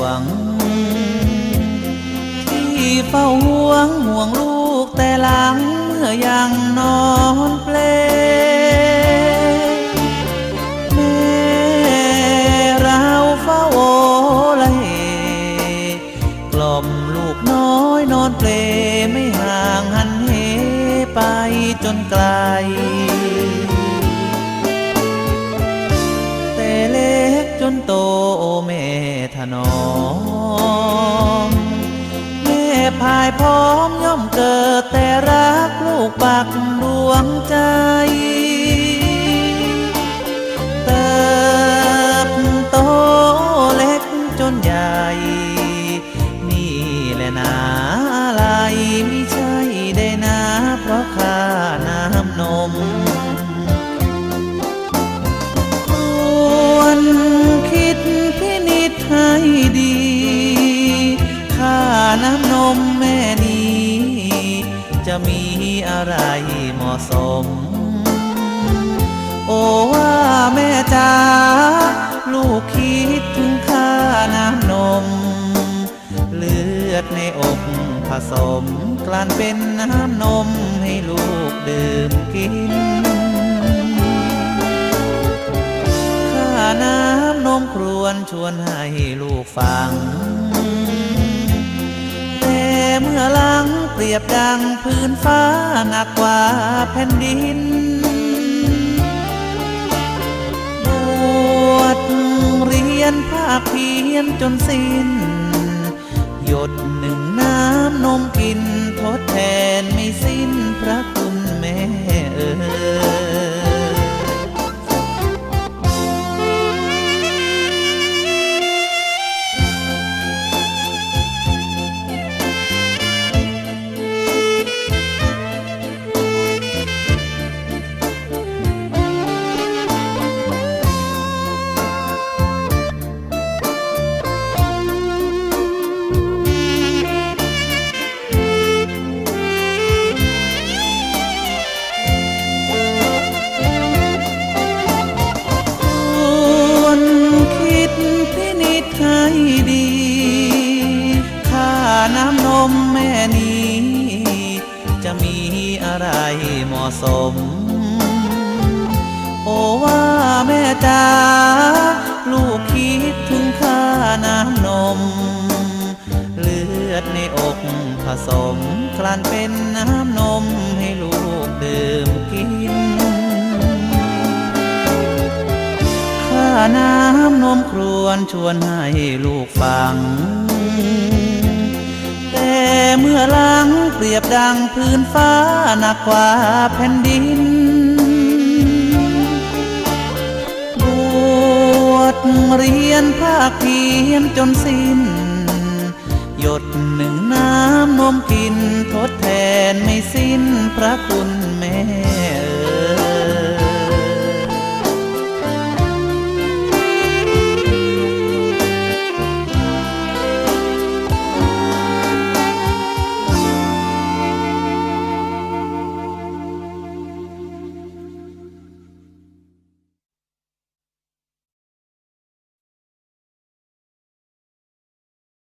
วง ที่เฝ้าห่วงห่วงลูกแต่หลังเมื่อยังนอนเปลแม่เราเฝ้าโอละเหกล่อมลูกน้อยนอนเปลไม่ห่างหันเหไปจนไกล นอมแม่พายพร้อมย่อมเกิดแต่รักลูกปักดวงใจ นมแม่นี้ จะมีอะไรเหมาะสม โอ้ว่าแม่จ๋าลูกคิดถึงค่าน้ำนม เลือดในอกผสม กลั่นเป็นน้ำนมให้ลูกดื่มกินข้าน้ำนมครวนชวนให้ลูกฟัง เมื่อหลังเปรียบดังพื้นฟ้าหนักกว่าแผ่นดิน บวชเรียนภาคเพียนจนสิ้น หยดหนึ่งน้ำนมกิน พินิจให้ดี ค่าน้ำนมแม่นี้ จะมีอะไรเหมาะสม โอ้ว่าแม่จ๋าลูกคิดถึงค่าน้ำนม เลือดในอกผสมกลั่นเป็นน้ำนม น้ำนมครวนชวนให้ลูกฟัง แต่เมื่อลังเปรียบดังพื้นฟ้าหนักกว่าแผ่นดิน บวชเรียนภาคเพียนจนสิ้น หยดหนึ่งน้ำนมกินทดแทนไม่สิ้นพระคุณแม่